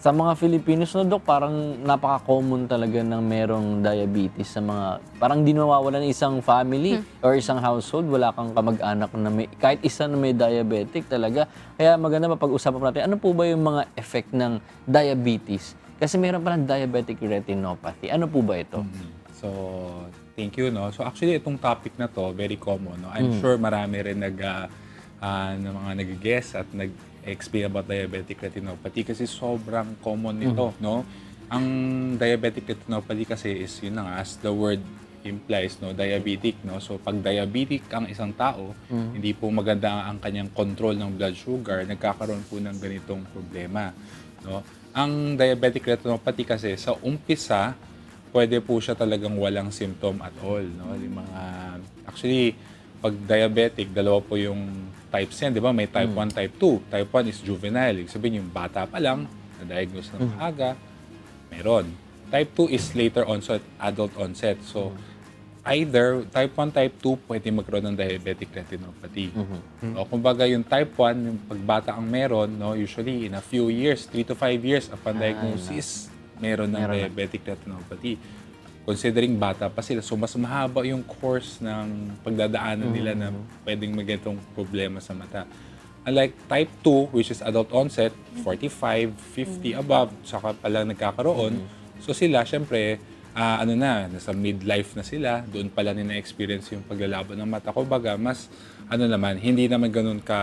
Sa mga Filipinos, no, Dok, parang napaka-common talaga ng merong diabetes sa mga, parang di nawawala ng isang family or isang household, wala kang kamag-anak na may, kahit isa na may diabetic talaga. Kaya maganda mapag-usapan natin, ano po ba yung mga effect ng diabetes? Kasi meron palang diabetic retinopathy. Ano po ba ito? So, thank you, no? So, actually, itong topic na to, very common, no? I'm sure marami rin nag, ah, ah, na mga nag-guess at nag-explain about diabetic retinopathy kasi sobrang common nito, no? Ang diabetic retinopathy kasi is, yun na nga, as the word implies, no, diabetic, no? So, pag diabetic ang isang tao, hindi po maganda ang kanyang control ng blood sugar, nagkakaroon po ng ganitong problema, no? Ang diabetic retinopathy kasi sa umpisa, pwede po siya talagang walang symptom at all. No? Yung mga, actually, pag diabetic, dalawa po yung types yan. Di ba? May type 1, type 2. Type 1 is juvenile. Ibig sabihin, yung bata pa lang, na-diagnose ng maaga, meron. Type 2 is later onset, adult onset. So, either type 1, type 2, pwede magkaroon ng diabetic retinopathy. O, kumbaga yung type 1, yung pagbata ang meron, no, usually in a few years, 3 to 5 years upon diagnosis, meron ng diabetic retinopathy. Considering bata pa sila, so mas mahaba yung course ng pagdadaanan nila na pwedeng magitong problema sa mata. Unlike type 2, which is adult onset, 45, 50 above, saka pala nagkakaroon. So sila, syempre, ah, ano na, nasa midlife na sila, doon pala nila experience yung paglalaban ng mata. Kumbaga, mas, ano naman, hindi naman ganun ka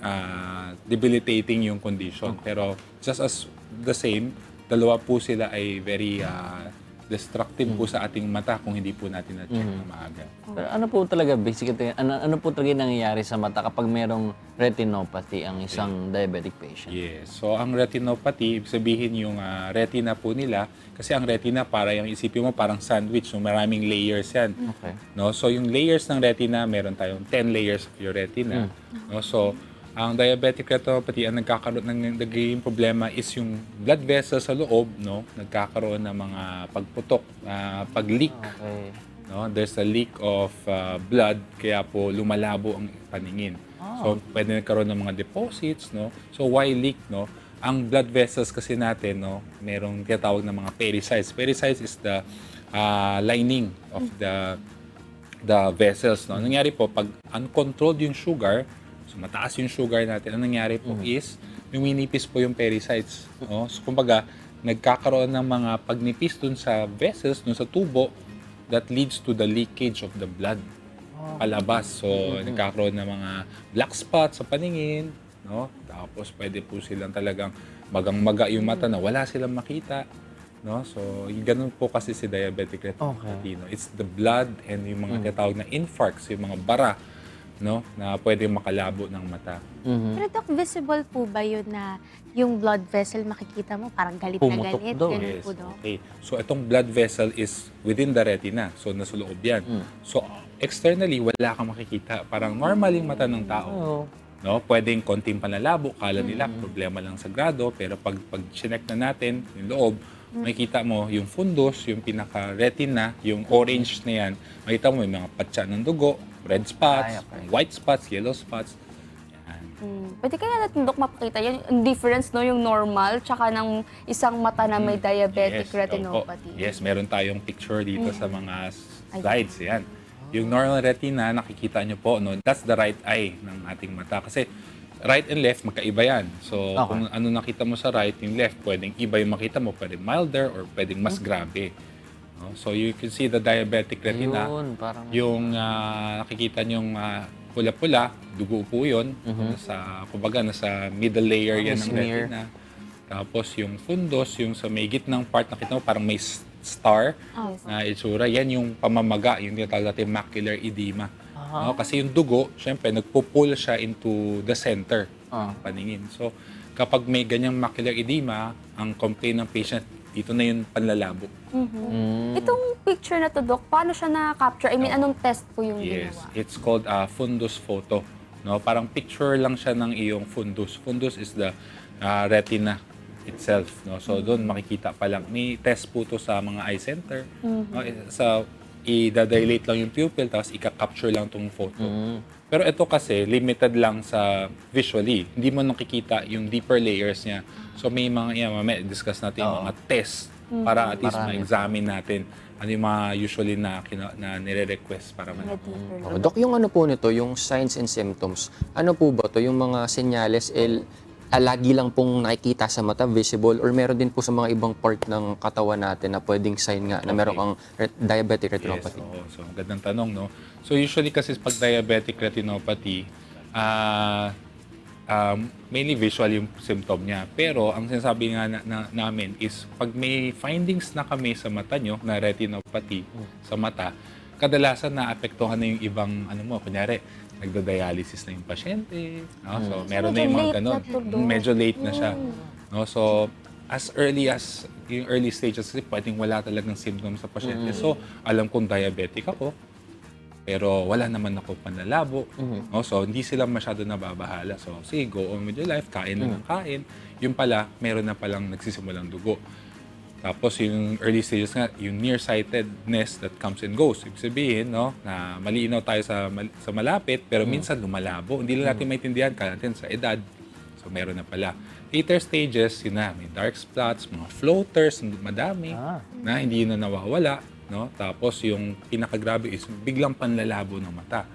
ah, debilitating yung condition. Pero just as the same, dalawa po sila ay very ah, destructive po sa ating mata kung hindi po natin na-check na maaga. Pero ano po talaga, basically, ano, ano po talaga nangyayari sa mata kapag merong retinopathy ang isang diabetic patient? Yes. So, ang retinopathy, ibig sabihin yung ah, retina po nila, kasi ang retina, para yung isipin mo, parang sandwich, so maraming layers yan. Okay. No? So, yung layers ng retina, meron tayong 10 layers of your retina. No? So, ang diabetic retinopathy, ang nagkakaroon ng nagiging problema is yung blood vessels sa loob, no? Nagkakaroon ng mga pagputok, ah, pag-leak. Okay. No? There's a leak of uh, blood, kaya po lumalabo ang paningin. So, pwede nagkaroon ng mga deposits, no? So, why leak, no? Ang blood vessels kasi natin, no, merong tinatawag na mga pericytes. Pericytes is the uh, lining of the the vessels, no? Ang nangyari po, pag uncontrolled yung sugar, so mataas yung sugar natin, ang nangyari po is, numinipis po yung pericytes, no? So, kumbaga, nagkakaroon ng mga pagnipis dun sa vessels, dun sa tubo, that leads to the leakage of the blood palabas. So, nagkakaroon ng mga black spots sa paningin, no? Tapos, pwede po silang talagang magang-maga yung mata na wala silang makita, no? So, ganun po kasi si diabetic retinopathy, no? It's the blood and yung mga tinatawag na infarcts, yung mga bara, no? Na pwede makalabo ng mata. Mhm. Pero Doc, visible po ba yun na yung blood vessel makikita mo parang galit na Pumutok galit? daw. Ganun Yes, po, Doc? okay. So, itong blood vessel is within the retina. So, nasa loob yan. So, externally, wala kang makikita. Parang normal yung mata ng tao. Oo. No? Pwedeng konting panlalabo, kala nila problema lang sa grado, pero pag, pag chinek na natin yung loob, makikita mo yung fundus, yung pinaka-retina, yung orange na yan, makita mo may mga patsa ng dugo, red spots, Ay, okay. white spots, yellow spots. Hmm. Pwede kaya natin, Doc, mapakita yan, yung difference, no? Yung normal, tsaka ng isang mata na may diabetic opo. retinopathy. Yes, meron tayong picture dito sa mga slides. Yan. Yung normal retina, nakikita nyo po, no, that's the right eye ng ating mata. Kasi right and left, magkaiba yan. So, Okay. kung ano nakita mo sa right, yung left, pwedeng iba yung makita mo. Pwedeng milder or pwedeng mas grabe. No? So, you can see the diabetic retina. Ayun, parang... Yung ah, nakikita nyong ah, pula-pula, dugo po yun. Sa, kumbaga, nasa middle layer yan ng smear. retina. Tapos yung fundos, yung sa may gitnang part, nakita mo parang may s- star Oh, na itsura. Yan yung pamamaga, yung tinatawag natin macular edema. Ah. No? Kasi yung dugo, syempre, nagpo-pull siya into the center Ah. ng paningin. So, kapag may ganyang macular edema, ang complaint ng patient, dito na yung panlalabo. Mm. Itong picture na to, Doc, paano siya na-capture? I mean, anong test po yung Yes, ginawa? it's called a fundus photo. No, parang picture lang siya ng iyong fundus. Fundus is the ah, retina itself, no. So doon makikita pa lang may test po to sa mga eye center. No, eh, sa i-dilate lang yung pupil, tapos i-capture lang tong photo. Pero ito kasi, limited lang sa visually. Hindi mo nakikita yung deeper layers niya. So may mga, yan, mamaya discuss natin yung mga test para at least Marami. ma-examine natin ano yung mga usually na, kina, na nire-request para man. Oh, Dok, yung ano po nito, yung signs and symptoms, ano po ba to Yung mga senyales, el, ah, lagi lang pong nakikita sa mata, visible, or meron din po sa mga ibang part ng katawan natin na pwedeng sign nga na meron Okay. kang re- diabetic Yes, retinopathy? oo. So, gandang tanong, no? So, usually kasi pag diabetic retinopathy, ah um, mainly visual yung symptom niya. Pero, ang sinasabi nga na, na- namin is, pag may findings na kami sa mata nyo, na retinopathy sa mata, kadalasan naapektuhan na yung ibang, ano mo, kunyari, nagdo-dialysis na yung pasyente. No? So, meron na medyo yung mga late ganun. na. Medyo late na siya. No? So, as early as yung early stages, kasi pwedeng wala talagang symptoms sa pasyente. So, alam kong diabetic ako, pero wala naman ako panlalabo. No? So, hindi sila masyado nababahala. So, sige, go on with your life, kain na ng kain. Yung pala, meron na palang nagsisimulang dugo. Tapos yung early stages nga, yung nearsightedness that comes and goes. Ibig sabihin, no, na malinaw tayo sa, mal- sa malapit, pero minsan lumalabo. Hindi lang natin maintindihan, kaya natin sa edad. So meron na pala. Later stages, yun na, may dark spots, mga floaters, madami, Ah. na hindi na nawawala. No? Tapos yung pinakagrabe is biglang panlalabo ng mata.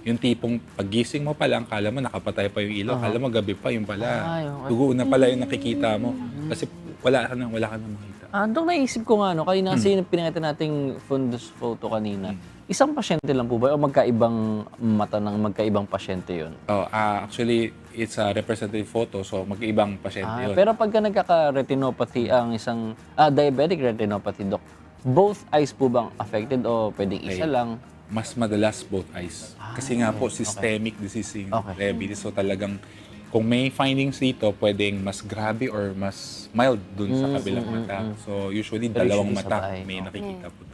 Yung tipong pagising mo pa lang, kala mo nakapatay pa yung ilaw, kala mo gabi pa yung pala. Ay, okay. Dugo na pala yung nakikita mo. Kasi wala ka na, wala ka na makita. Ah, Dok, naisip ko nga, no, kayo kasi yung pinakita nating fundus photo kanina, isang pasyente lang po ba o magkaibang mata ng magkaibang pasyente yun? Oh, ah, actually, it's a representative photo, so mag-ibang pasyente Ah, yun. pero pagka nagkaka-retinopathy ang isang ah, diabetic retinopathy, Dok, both eyes po bang affected o pwedeng isa lang? Mas madalas both eyes. Kasi nga po, systemic disease yung Okay. diabetes. So talagang, kung may findings dito, pwedeng mas grabe or mas mild dun sa kabilang mata. So usually, dalawang usually mata sabay, may nakikita po